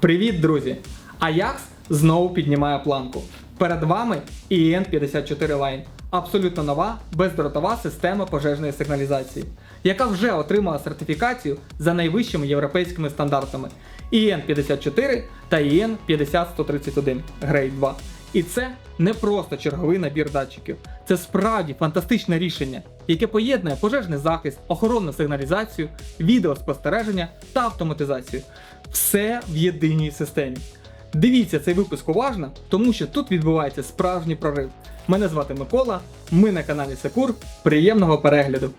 Привіт, друзі! Аякс знову піднімає планку. Перед вами ІН-54 Line. Абсолютно нова бездротова система пожежної сигналізації, яка вже отримала сертифікацію за найвищими європейськими стандартами ІН-54 та ІН-50131 Grade 2. І це не просто черговий набір датчиків. Це справді фантастичне рішення, яке поєднує пожежний захист, охоронну сигналізацію, відеоспостереження та автоматизацію. Все в єдиній системі. Дивіться цей випуск уважно, тому що тут відбувається справжній прорив. Мене звати Микола, ми на каналі Секур. Приємного перегляду!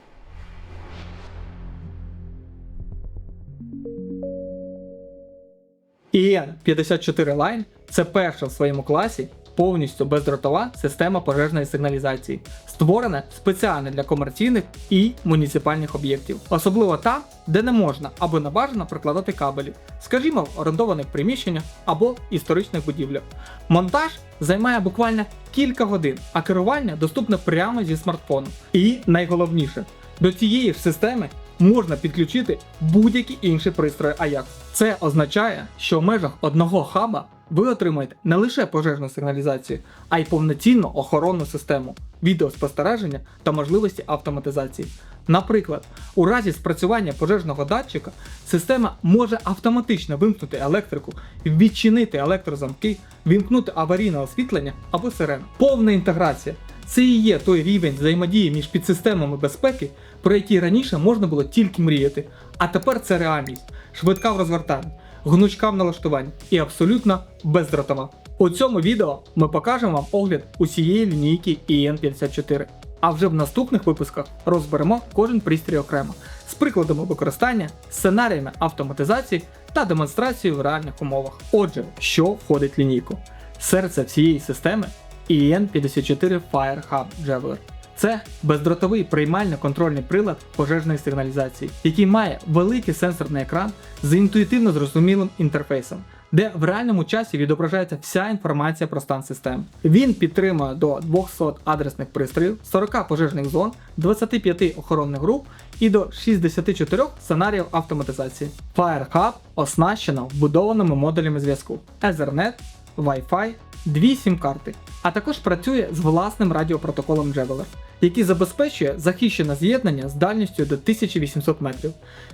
EN54 Line це перша в своєму класі повністю бездротова система пожежної сигналізації, створена спеціально для комерційних і муніципальних об'єктів, особливо там, де не можна або не бажано прикладати кабелі, скажімо, в орендованих приміщеннях або історичних будівлях. Монтаж займає буквально кілька годин, а керування доступне прямо зі смартфону. І найголовніше, до цієї ж системи можна підключити будь-які інші пристрої Ajax. Це означає, що в межах одного хаба ви отримаєте не лише пожежну сигналізацію, а й повноцінну охоронну систему, відеоспостереження та можливості автоматизації. Наприклад, у разі спрацювання пожежного датчика система може автоматично вимкнути електрику, відчинити електрозамки, вімкнути аварійне освітлення або сирену. Повна інтеграція. Це і є той рівень взаємодії між підсистемами безпеки, про який раніше можна було тільки мріяти. А тепер це реальність, швидка в розгортанні, гнучка в налаштуванні і абсолютно бездротова. У цьому відео ми покажемо вам огляд усієї лінійки EN54. А вже в наступних випусках розберемо кожен пристрій окремо з прикладами використання, сценаріями автоматизації та демонстрацією в реальних умовах. Отже, що входить в лінійку? Серце всієї системи EN54 Fire Hub Javelin. Це бездротовий приймально-контрольний прилад пожежної сигналізації, який має великий сенсорний екран з інтуїтивно зрозумілим інтерфейсом, де в реальному часі відображається вся інформація про стан систем. Він підтримує до 200 адресних пристроїв, 40 пожежних зон, 25 охоронних груп і до 64 сценаріїв автоматизації. FireHub оснащено вбудованими модулями зв'язку Ethernet, Wi-Fi, дві сім-карти, а також працює з власним радіопротоколом Javeler, який забезпечує захищене з'єднання з дальністю до 1800 метрів.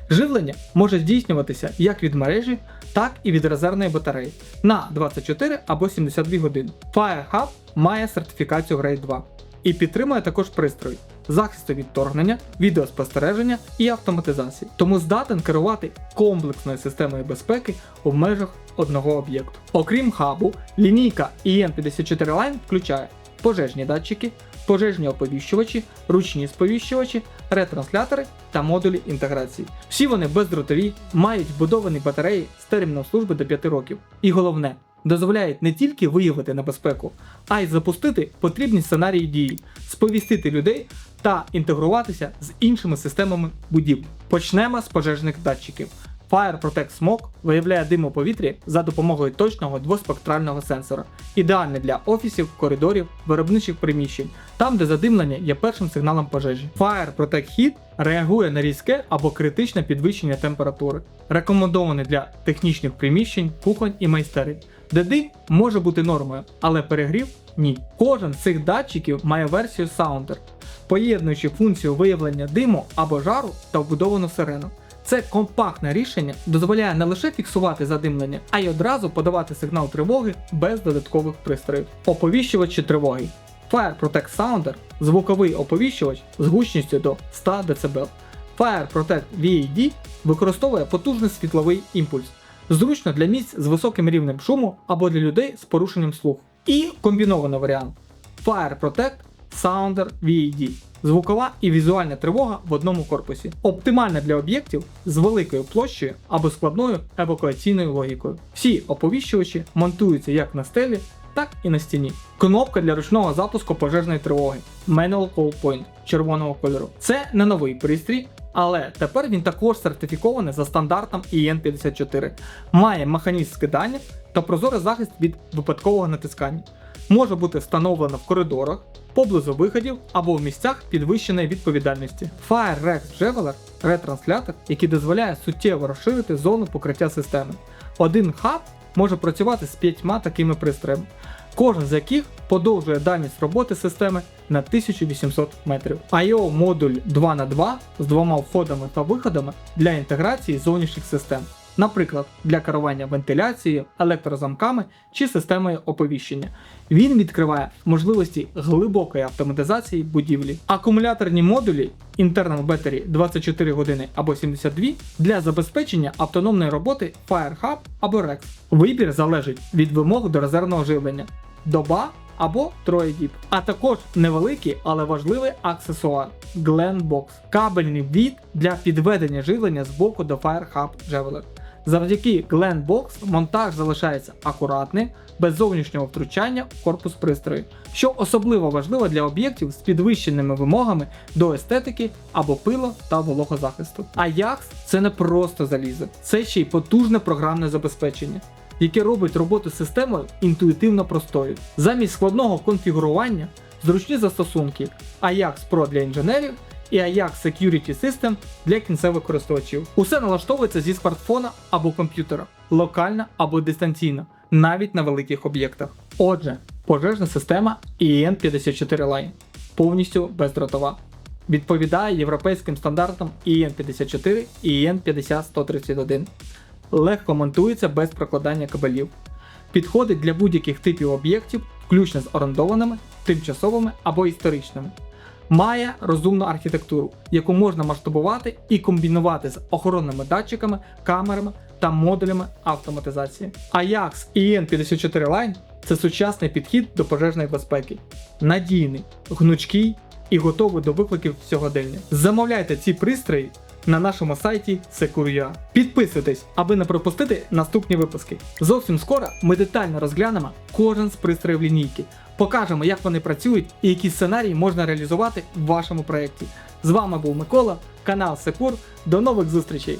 Живлення може здійснюватися як від мережі, так і від резервної батареї на 24 або 72 години. FireHub має сертифікацію Grade 2 і підтримує також пристрої захисту від торгнення, відеоспостереження і автоматизації, тому здатен керувати комплексною системою безпеки у межах одного об'єкту. Окрім хабу, лінійка EN54 Line включає пожежні датчики, пожежні оповіщувачі, ручні сповіщувачі, ретранслятори та модулі інтеграції. Всі вони бездротові, мають вбудовані батареї з терміном служби до 5 років. І головне, дозволяють не тільки виявити небезпеку, а й запустити потрібні сценарії дії, сповістити людей та інтегруватися з іншими системами будівель. Почнемо з пожежних датчиків. Fire Protect Smoke виявляє дим у повітрі за допомогою точного двоспектрального сенсора, ідеальний для офісів, коридорів, виробничих приміщень, там, де задимлення є першим сигналом пожежі. Fire Protect Heat реагує на різке або критичне підвищення температури, рекомендований для технічних приміщень, кухонь і майстерень, де дим може бути нормою, але перегрів ні. Кожен з цих датчиків має версію Sounder, поєднуючи функцію виявлення диму або жару та вбудовану сирену. Це компактне рішення дозволяє не лише фіксувати задимлення, а й одразу подавати сигнал тривоги без додаткових пристроїв. Оповіщувачі тривоги. Fire Protect Sounder звуковий оповіщувач з гучністю до 100 дБ. Fire Protect VAD використовує потужний світловий імпульс, зручно для місць з високим рівнем шуму або для людей з порушенням слуху. І комбінований варіант Fire Protect Sounder VAD. Звукова і візуальна тривога в одному корпусі. Оптимальна для об'єктів з великою площею або складною евакуаційною логікою. Всі оповіщувачі монтуються як на стелі, так і на стіні. Кнопка для ручного запуску пожежної тривоги Manual Call Point червоного кольору. Це не новий пристрій, але тепер він також сертифікований за стандартом EN54. Має механізм скидання та прозорий захист від випадкового натискання. Може бути встановлено в коридорах, поблизу виходів або в місцях підвищеної відповідальності. FireRex Javeler ретранслятор, який дозволяє суттєво розширити зону покриття системи. Один хаб може працювати з п'ятьма такими пристроями, кожен з яких подовжує дальність роботи системи на 1800 метрів. IO модуль 2 на 2 з двома входами та виходами для інтеграції зовнішніх систем. Наприклад, для керування вентиляцією, електрозамками чи системою оповіщення. Він відкриває можливості глибокої автоматизації будівлі. Акумуляторні модулі Internal Battery 24 години або 72 для забезпечення автономної роботи FireHub або REX. Вибір залежить від вимог до резервного живлення. Доба або троє діб, а також невеликий, але важливий аксесуар Glenbox – кабельний ввід для підведення живлення з боку до FireHub Javeler. Завдяки Glenbox монтаж залишається акуратним, без зовнішнього втручання в корпус пристрою, що особливо важливо для об'єктів з підвищеними вимогами до естетики або пило та вологозахисту. Ajax це не просто залізо, це ще й потужне програмне забезпечення. Яке робить роботу з системою інтуїтивно простою. Замість складного конфігурування зручні застосунки Ajax Pro для інженерів і Ajax Security System для кінцевих користувачів. Усе налаштовується зі смартфона або комп'ютера, локально або дистанційно, навіть на великих об'єктах. Отже, пожежна система EN54 Line повністю бездротова. Відповідає європейським стандартам EN54 і EN50131. Легко монтується без прокладання кабелів. Підходить для будь-яких типів об'єктів, включно з орендованими, тимчасовими або історичними. Має розумну архітектуру, яку можна масштабувати і комбінувати з охоронними датчиками, камерами та модулями автоматизації. Ajax EN54 Line це сучасний підхід до пожежної безпеки, надійний, гнучкий і готовий до викликів сьогодення. Замовляйте ці пристрої на нашому сайті Secure.ua. Підписуйтесь, аби не пропустити наступні випуски. Зовсім скоро ми детально розглянемо кожен з пристроїв лінійки, покажемо, як вони працюють і які сценарії можна реалізувати в вашому проєкті. З вами був Микола, канал Секур. До нових зустрічей!